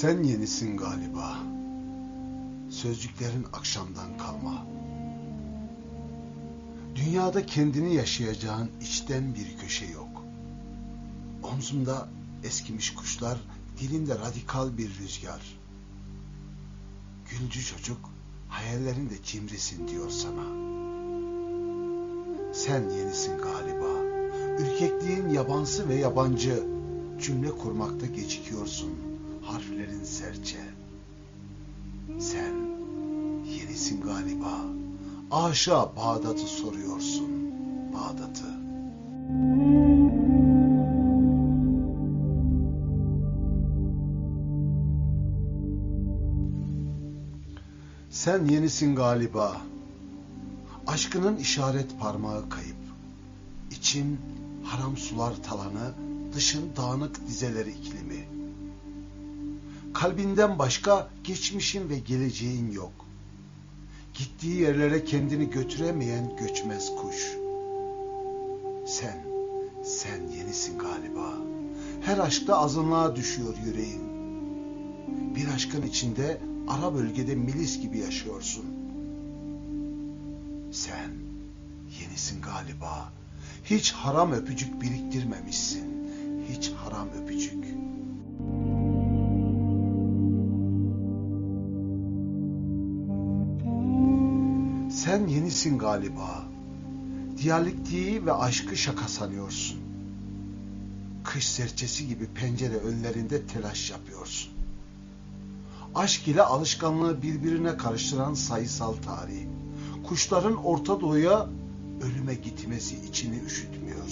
Sen yenisin galiba. Sözcüklerin akşamdan kalma. Dünyada kendini yaşayacağın içten bir köşe yok. Omzumda eskimiş kuşlar, dilinde radikal bir rüzgar. Gülcü çocuk, hayallerinde cimrisin diyor sana. Sen yenisin galiba. Ürkekliğin yabansı ve yabancı. Cümle kurmakta gecikiyorsun. Harflerin Aşağı Bağdat'ı soruyorsun. Bağdat'ı. Sen yenisin galiba. Aşkının işaret parmağı kayıp. İçin haram sular talanı, dışın dağınık dizeleri iklimi. Kalbinden başka geçmişin ve geleceğin yok. Gittiği yerlere kendini götüremeyen göçmez kuş. Sen, sen yenisin galiba. Her aşkta azınlığa düşüyor yüreğin. Bir aşkın içinde ara bölgede milis gibi yaşıyorsun. Sen yenisin galiba. Hiç haram öpücük biriktirmemişsin. Hiç haram öpücük. Sen yenisin galiba. Diyalektiği ve aşkı şaka sanıyorsun. Kış serçesi gibi pencere önlerinde telaş yapıyorsun. Aşk ile alışkanlığı birbirine karıştıran sayısal tarih. Kuşların Orta Doğu'ya ölüme gitmesi içini üşütmüyor.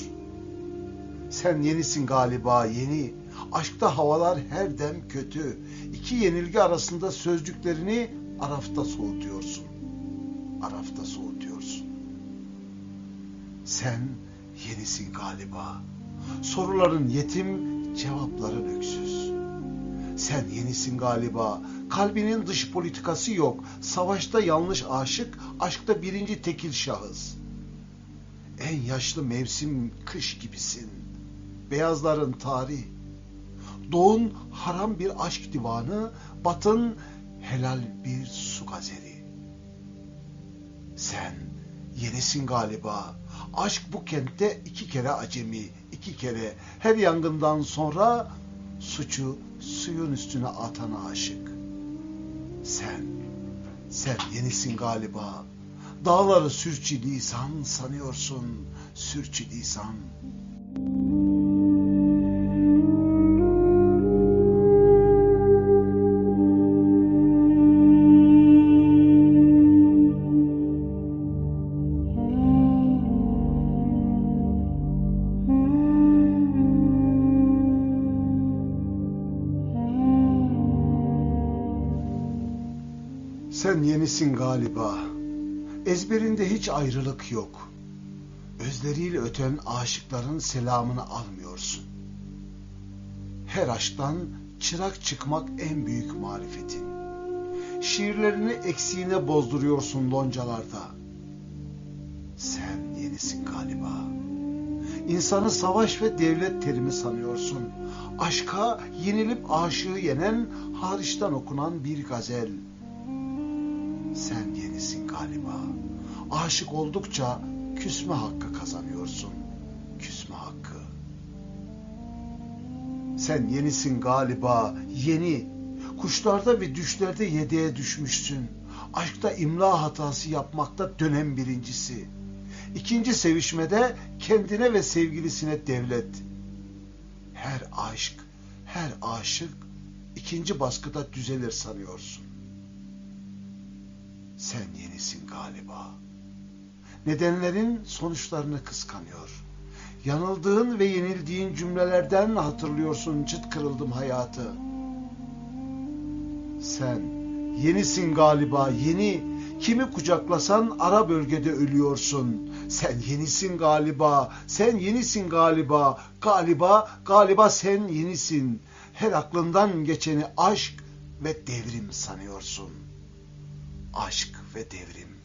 Sen yenisin galiba yeni. Aşkta havalar her dem kötü. İki yenilgi arasında sözcüklerini Araf'ta soğutuyorsun. Araf'ta soğutuyorsun. Sen yenisin galiba. Soruların yetim, cevapların öksüz. Sen yenisin galiba. Kalbinin dış politikası yok. Savaşta yanlış aşık, aşkta birinci tekil şahıs. En yaşlı mevsim kış gibisin. Beyazların tarih. Doğun haram bir aşk divanı, batın helal bir su gazeli. Sen yenisin galiba. Aşk bu kentte iki kere acemi, iki kere. Her yangından sonra suçu suyun üstüne atana aşık. Sen, sen yenisin galiba. Dağları sürçü lisan sanıyorsun, sürçü lisan. Sen yenisin galiba. Ezberinde hiç ayrılık yok. Özleriyle öten aşıkların selamını almıyorsun. Her aşktan çırak çıkmak en büyük marifetin. Şiirlerini eksiğine bozduruyorsun loncalarda. Sen yenisin galiba. İnsanı savaş ve devlet terimi sanıyorsun. Aşka yenilip aşığı yenen hariçten okunan bir gazel. Sen yenisin galiba. Aşık oldukça küsme hakkı kazanıyorsun. Küsme hakkı. Sen yenisin galiba. Yeni. Kuşlarda ve düşlerde yedeğe düşmüşsün. Aşkta imla hatası yapmakta dönem birincisi. İkinci sevişmede kendine ve sevgilisine devlet. Her aşk, her aşık ikinci baskıda düzelir sanıyorsun. Sen yenisin galiba. Nedenlerin sonuçlarını kıskanıyor. Yanıldığın ve yenildiğin cümlelerden hatırlıyorsun çıt kırıldım hayatı. Sen yenisin galiba yeni. Kimi kucaklasan ara bölgede ölüyorsun. Sen yenisin galiba. Sen yenisin galiba. Galiba, galiba sen yenisin. Her aklından geçeni aşk ve devrim sanıyorsun. Aşk ve devrim.